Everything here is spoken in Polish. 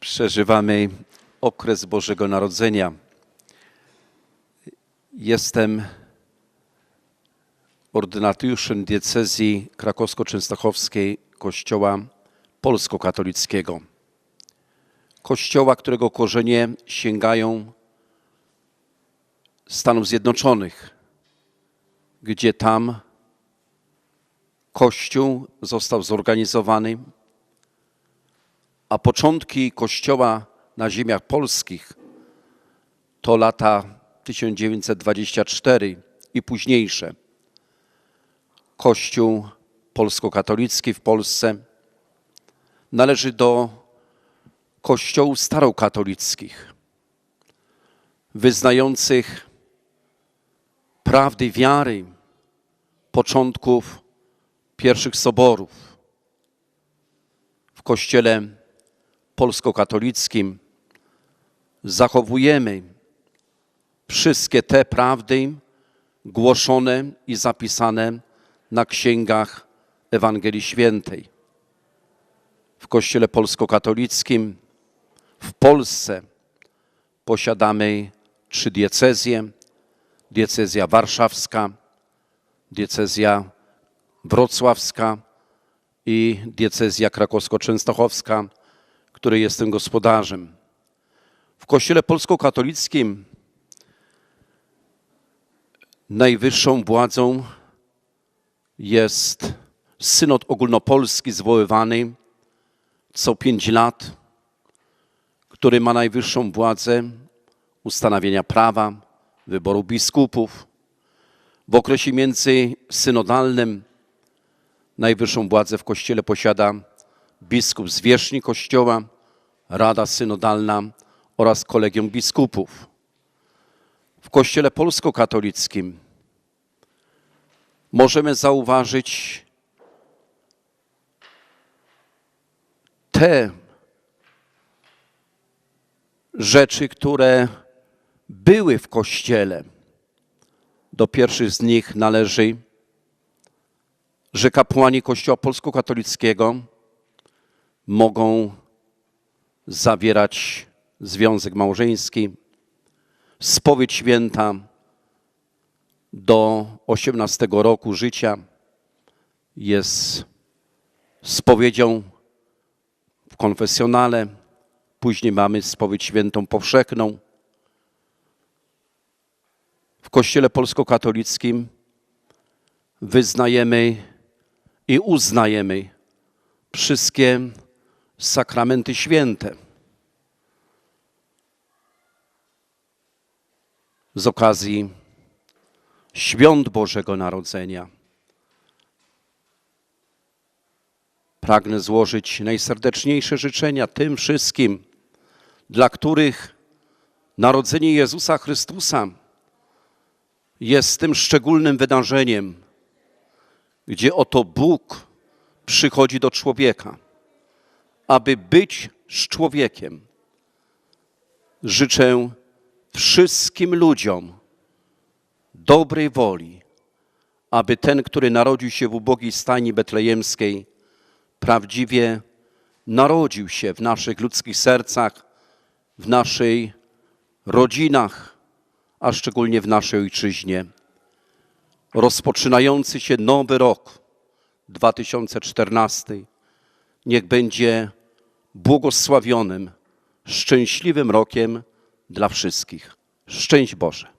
Przeżywamy okres Bożego Narodzenia. Jestem ordynariuszem diecezji krakowsko-częstochowskiej Kościoła Polsko-Katolickiego. Kościoła, którego korzenie sięgają Stanów Zjednoczonych, gdzie tam Kościół został zorganizowany, a początki Kościoła na ziemiach polskich to lata 1924 i późniejsze. Kościół polsko-katolicki w Polsce należy do kościołów starokatolickich, wyznających prawdy wiary początków pierwszych soborów. W kościele polsko-katolickim zachowujemy wszystkie te prawdy głoszone i zapisane na księgach Ewangelii Świętej. W Kościele Polsko-Katolickim w Polsce posiadamy trzy diecezje: diecezja warszawska, diecezja wrocławska i diecezja krakowsko-częstochowska, której jestem gospodarzem. W Kościele Polsko-Katolickim najwyższą władzą jest synod ogólnopolski zwoływany co pięć lat, który ma najwyższą władzę ustanawiania prawa, wyboru biskupów. W okresie międzysynodalnym najwyższą władzę w Kościele posiada biskup zwierzchni Kościoła, Rada Synodalna oraz Kolegium Biskupów. W Kościele Polsko-Katolickim możemy zauważyć te rzeczy, które były w Kościele. Do pierwszych z nich należy, że kapłani Kościoła Polsko-Katolickiego mogą zawierać związek małżeński, spowiedź święta do 18 roku życia jest spowiedzią w konfesjonale, później mamy spowiedź świętą powszechną. W Kościele Polsko-Katolickim wyznajemy i uznajemy wszystkie sakramenty święte. Z okazji świąt Bożego Narodzenia pragnę złożyć najserdeczniejsze życzenia tym wszystkim, dla których narodzenie Jezusa Chrystusa jest tym szczególnym wydarzeniem, gdzie oto Bóg przychodzi do człowieka, aby być z człowiekiem. Życzę wszystkim ludziom dobrej woli, aby ten, który narodził się w ubogiej stajni betlejemskiej, prawdziwie narodził się w naszych ludzkich sercach, w naszej rodzinach, a szczególnie w naszej ojczyźnie. Rozpoczynający się nowy rok 2014 niech będzie błogosławionym, szczęśliwym rokiem dla wszystkich. Szczęść Boże.